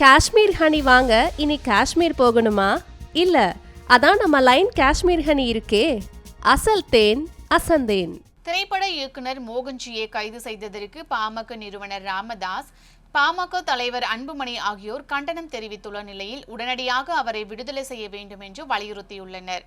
Kashmir honey வாங்க இனி காஷ்மீர் போகணுமா? இல்ல அதான் நம்ம லைன் காஷ்மீர் ஹனி இருக்கே. அசல் தேன் அசந்தேன் திரைப்பட இயக்குனர் மோகன்ஜியை கைது செய்ததற்கு பாமக நிறுவனர் ராமதாஸ் பாமக தலைவர் அன்புமணி ஆகியோர் கண்டனம் தெரிவித்துள்ள நிலையில் உடனடியாக அவரை விடுதலை செய்ய வேண்டும் என்று வலியுறுத்தியுள்ளனர்.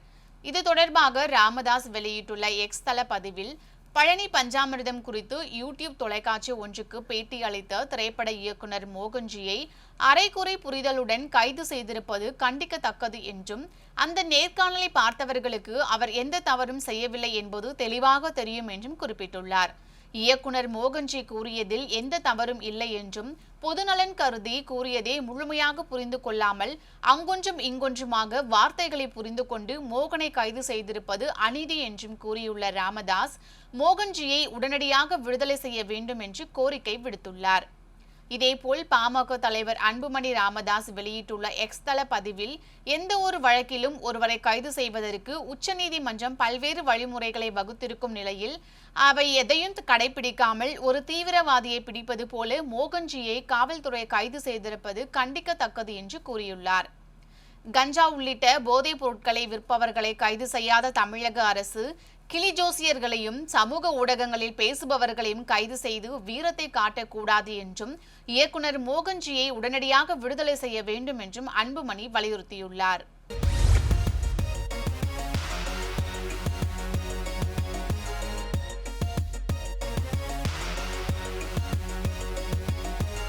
இது தொடர்பாக ராமதாஸ் வெளியிட்டுள்ள எக்ஸ் தள பதிவில் பழனி பஞ்சாமிர்தம் குறித்து யூடியூப் தொலைக்காட்சி ஒன்றுக்கு பேட்டி அளித்த திரைப்பட இயக்குனர் மோகன்ஜியை அரைகுறை புரிதலுடன் கைது செய்திருப்பது கண்டிக்கத்தக்கது என்றும் அந்த நேர்காணலை பார்த்தவர்களுக்கு அவர் எந்த தவறும் செய்யவில்லை என்பது தெளிவாக தெரியும் என்றும் குறிப்பிட்டுள்ளார். இயக்குனர் மோகன்ஜி கூறியதில் எந்த தவறும் இல்லை என்றும் பொதுநலன் கருதி கூறியதே முழுமையாக புரிந்து கொள்ளாமல் அங்கொன்றும் இங்கொன்றுமாக வார்த்தைகளை புரிந்து கொண்டு மோகனை கைது செய்திருப்பது அநீதி என்றும் கூறியுள்ள ராமதாஸ் மோகன்ஜியை உடனடியாக விடுதலை செய்ய வேண்டும் என்று கோரிக்கை விடுத்துள்ளார். இதேபோல் பாமக தலைவர் அன்புமணி ராமதாஸ் வெளியிட்டுள்ள எக்ஸ் தள பதிவில் எந்த ஒரு வழக்கிலும் ஒருவரை கைது செய்வதற்கு உச்சநீதிமன்றம் பல்வேறு வழிமுறைகளை வகுத்திருக்கும் நிலையில் அவை எதையும் கடைபிடிக்காமல் ஒரு தீவிரவாதியை பிடிப்பது போல மோகன்ஜியை காவல்துறை கைது செய்திருப்பது கண்டிக்கத்தக்கது என்று கூறியுள்ளார். கஞ்சா உள்ளிட்ட போதைப் பொருட்களை விற்பவர்களை கைது செய்யாத தமிழக அரசு கிளி ஜோசியர்களையும் சமூக ஊடகங்களில் பேசுபவர்களையும் கைது செய்து வீரத்தை காட்டக்கூடாது என்றும் இயக்குனர் மோகன்ஜியை உடனடியாக விடுதலை செய்ய வேண்டும் என்றும் அன்புமணி வலியுறுத்தியுள்ளார்.